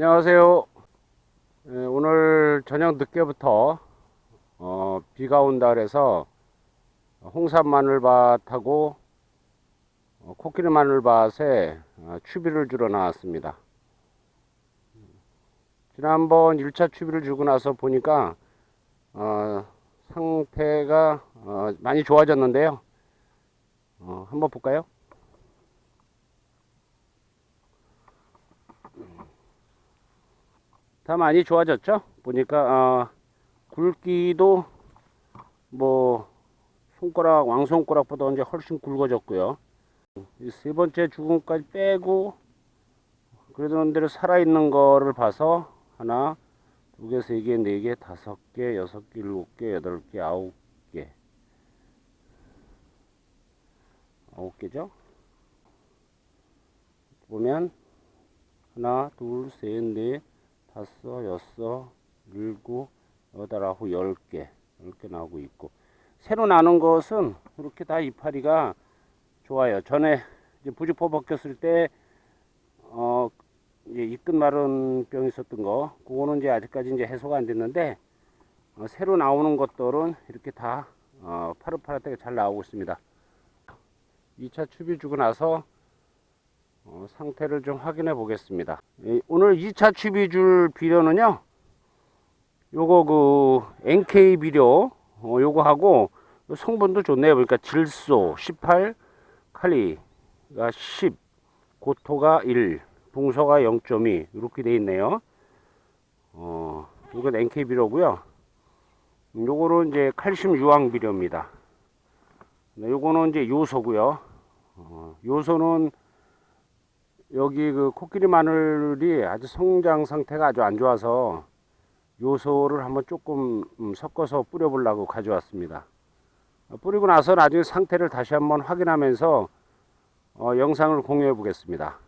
안녕하세요. 예, 오늘 저녁 늦게부터 어, 비가 온다 그래서 홍삼 마늘밭하고 어, 코끼리 마늘밭에 어, 추비를 주러 나왔습니다. 지난번 1차 추비를 주고 나서 보니까 어, 상태가 어, 많이 좋아졌는데요. 어, 한번 볼까요? 다 많이 좋아졌죠? 보니까 어, 굵기도 뭐 손가락 왕손가락보다 이제 훨씬 굵어졌고요. 이세 번째 죽음까지 빼고 그래도 대로 살아있는 거를 봐서 하나, 두 개, 세 개, 네 개, 다섯 개, 여섯 개, 일곱 개, 여덟 개, 아홉 개. 아홉 개죠? 보면 하나, 둘, 셋, 넷, 다섯, 여섯, 일곱, 여덟, 아홉, 열 개, 열 개 나오고 있고 새로 나는 것은 이렇게 다 이파리가 좋아요. 전에 이제 부직포 벗겼을 때 어, 이제 이끝 마른 병이 있었던 거, 그거는 이제 아직까지 이제 해소가 안 됐는데 어, 새로 나오는 것들은 이렇게 다 어, 파릇파릇하게 잘 나오고 있습니다. 2차 추비 주고 나서 어, 상태를 좀 확인해 보겠습니다. 이- 오늘 2차 추비 줄 비료는요, 요거 그 NK 비료, 어, 요거 하고 요 성분도 좋네요. 그러니까 질소 18, 칼리가 10, 고토가 1, 붕소가 0.2 이렇게 돼 있네요. 어, 이건 NK 비료고요. 요거는 이제 칼슘 유황 비료입니다. 네, 요거는 이제 요소고요. 어, 요소는 여기 그 코끼리 마늘이 아주 성장 상태가 아주 안 좋아서 요소를 한번 조금 음, 섞어서 뿌려보려고 가져왔습니다. 어, 뿌리고 나서 나중에 상태를 다시 한번 확인하면서 어, 영상을 공유해 보겠습니다.